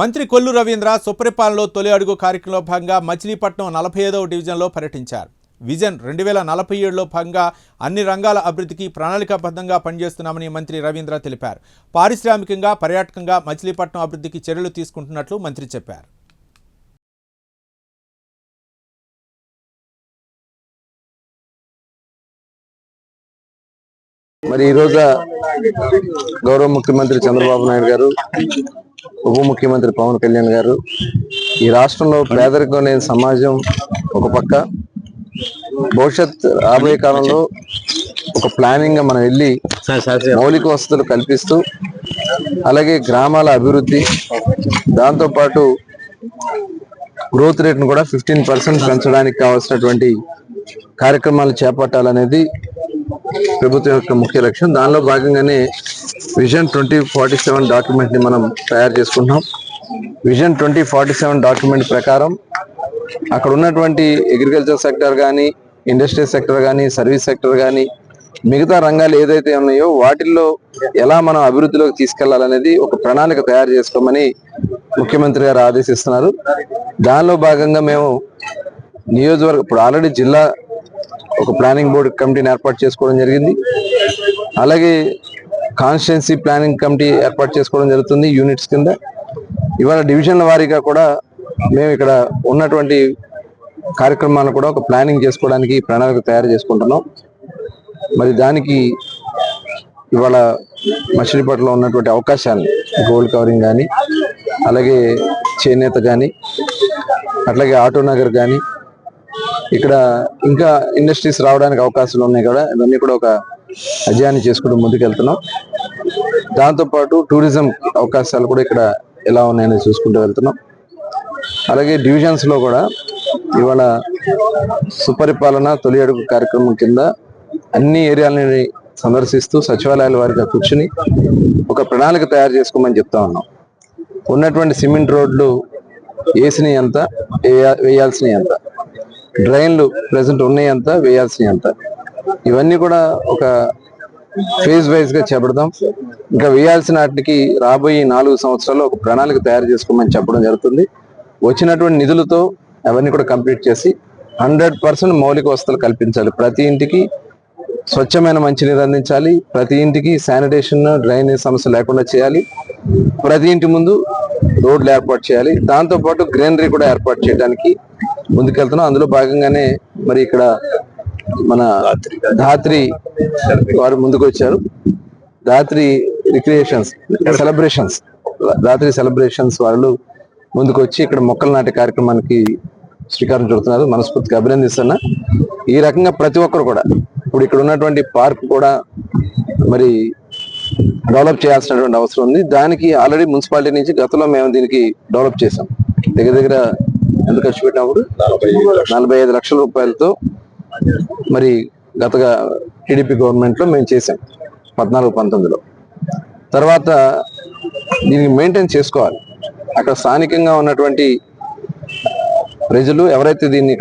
మంత్రి కొల్లు రవీంద్ర సుపరిపాలనలో తొలి అడుగు కార్యక్రమంలో భాగంగా మచిలీపట్నం నలభై ఐదవ డివిజన్లో పర్యటించారు. విజన్ రెండు వేల నలభై ఏడులో భాగంగా అన్ని రంగాల అభివృద్ధికి ప్రణాళికాబద్ధంగా పనిచేస్తున్నామని మంత్రి రవీంద్ర తెలిపారు. పారిశ్రామికంగా పర్యాటకంగా మచిలీపట్నం అభివృద్ధికి చర్యలు తీసుకుంటున్నట్లు మంత్రి చెప్పారు. మరి ఈ రోజు గౌరవ ముఖ్యమంత్రి చంద్రబాబు నాయుడు గారు ఉప ముఖ్యమంత్రి పవన్ కళ్యాణ్ గారు ఈ రాష్ట్రంలో పేదరికం లేని సమాజం ఒక పక్క భవిష్యత్ రాబోయే కాలంలో ఒక ప్లానింగ్గా మనం వెళ్ళి మౌలిక వసతులు కల్పిస్తూ అలాగే గ్రామాల అభివృద్ధి దాంతో పాటు గ్రోత్ రేట్ను కూడా ఫిఫ్టీన్ పర్సెంట్ పెంచడానికి కావాల్సినటువంటి కార్యక్రమాలు చేపట్టాలనేది ప్రభుత్వం యొక్క ముఖ్య లక్ష్యం. దానిలో భాగంగానే విజన్ ట్వంటీ ఫార్టీ సెవెన్ డాక్యుమెంట్ని మనం తయారు చేసుకుంటున్నాం. Vision twenty forty seven document ప్రకారం అక్కడ ఉన్నటువంటి అగ్రికల్చర్ సెక్టర్ కానీ ఇండస్ట్రీ సెక్టర్ కానీ సర్వీస్ సెక్టర్ కానీ మిగతా రంగాలు ఏదైతే ఉన్నాయో వాటిల్లో ఎలా మనం అభివృద్ధిలోకి తీసుకెళ్ళాలనేది ఒక ప్రణాళిక తయారు చేసుకోమని ముఖ్యమంత్రి గారు ఆదేశిస్తున్నారు. దానిలో భాగంగా మేము నియోజకవర్గ ఇప్పుడు ఆల్రెడీ జిల్లా ఒక ప్లానింగ్ బోర్డు కమిటీని ఏర్పాటు చేసుకోవడం జరిగింది. అలాగే కాన్స్టిట్యున్సీ ప్లానింగ్ కమిటీ ఏర్పాటు చేసుకోవడం జరుగుతుంది యూనిట్స్ కింద. ఇవాళ డివిజన్ల వారీగా కూడా మేము ఇక్కడ ఉన్నటువంటి కార్యక్రమాలను కూడా ఒక ప్లానింగ్ చేసుకోవడానికి ప్రణాళిక తయారు చేసుకుంటున్నాం. మరి దానికి ఇవాళ మచిలీపట్నంలో ఉన్నటువంటి అవకాశాలు గోల్డ్ కవరింగ్ కానీ అలాగే చేనేత కానీ అట్లాగే ఆటో నగర్ కానీ ఇక్కడ ఇంకా ఇండస్ట్రీస్ రావడానికి అవకాశాలు ఉన్నాయి కూడా ఇవన్నీ కూడా ఒక అధ్యయనం చేసుకుంటూ ముందుకెళ్తున్నాం. దాంతోపాటు టూరిజం అవకాశాలు కూడా ఇక్కడ ఎలా ఉన్నాయని చూసుకుంటూ వెళ్తున్నాం. అలాగే డివిజన్స్లో కూడా ఇవాళ సుపరిపాలన తొలి అడుగు కార్యక్రమం కింద అన్ని ఏరియాలని సందర్శిస్తూ సచివాలయాల వారిగా కూర్చుని ఒక ప్రణాళిక తయారు చేసుకోమని చెప్తా ఉన్నాం. ఉన్నటువంటి సిమెంట్ రోడ్లు వేసినవి ఎంత వేయ- వేయాల్సినవి ఎంత డ్రైన్లు ప్రెసెంట్ ఉన్నాయి ఎంత వేయాల్సినవి ఎంత ఇవన్నీ కూడా ఒక ఫేజ్ వైజ్గా చేపడదాం. ఇంకా వేయాల్సిన వాటికి రాబోయే నాలుగు సంవత్సరాల్లో ఒక ప్రణాళిక తయారు చేసుకోమని చెప్పడం జరుగుతుంది. వచ్చినటువంటి నిధులతో అవన్నీ కూడా కంప్లీట్ చేసి హండ్రెడ్ పర్సెంట్ మౌలిక వసతులు కల్పించాలి. ప్రతి ఇంటికి స్వచ్ఛమైన మంచినీరు అందించాలి. ప్రతి ఇంటికి శానిటేషన్ డ్రైనేజ్ సమస్య లేకుండా చేయాలి. ప్రతి ఇంటి ముందు రోడ్లు ఏర్పాటు చేయాలి. దాంతో పాటు గ్రీనరీ కూడా ఏర్పాటు చేయడానికి ముందుకెళ్తున్నాం. అందులో భాగంగానే మరి ఇక్కడ మన ధాత్రి వారు ముందుకు వచ్చారు Dhatri recreations celebrations Dhatri celebrations వాళ్ళు ముందుకు వచ్చి ఇక్కడ మొక్కలు నాటే కార్యక్రమానికి శ్రీకారం చుడుతున్నారు. మనస్ఫూర్తిగా అభినందిస్తున్నా. ఈ రకంగా ప్రతి ఒక్కరు కూడా ఇప్పుడు ఇక్కడ ఉన్నటువంటి పార్క్ కూడా మరి డెవలప్ చేయాల్సినటువంటి అవసరం ఉంది. దానికి ఆల్రెడీ మున్సిపాలిటీ నుంచి గతంలో మేము దీనికి డెవలప్ చేసాం దగ్గర దగ్గర ఎంత ఖర్చు పెట్టినప్పుడు నలభై ఐదు లక్షల రూపాయలతో మరి గతగా టీడీపీ గవర్నమెంట్లో మేము చేసాం పద్నాలుగు పంతొమ్మిదిలో. తర్వాత దీన్ని మెయింటైన్ చేసుకోవాలి. అక్కడ స్థానికంగా ఉన్నటువంటి ప్రజలు ఎవరైతే దీన్ని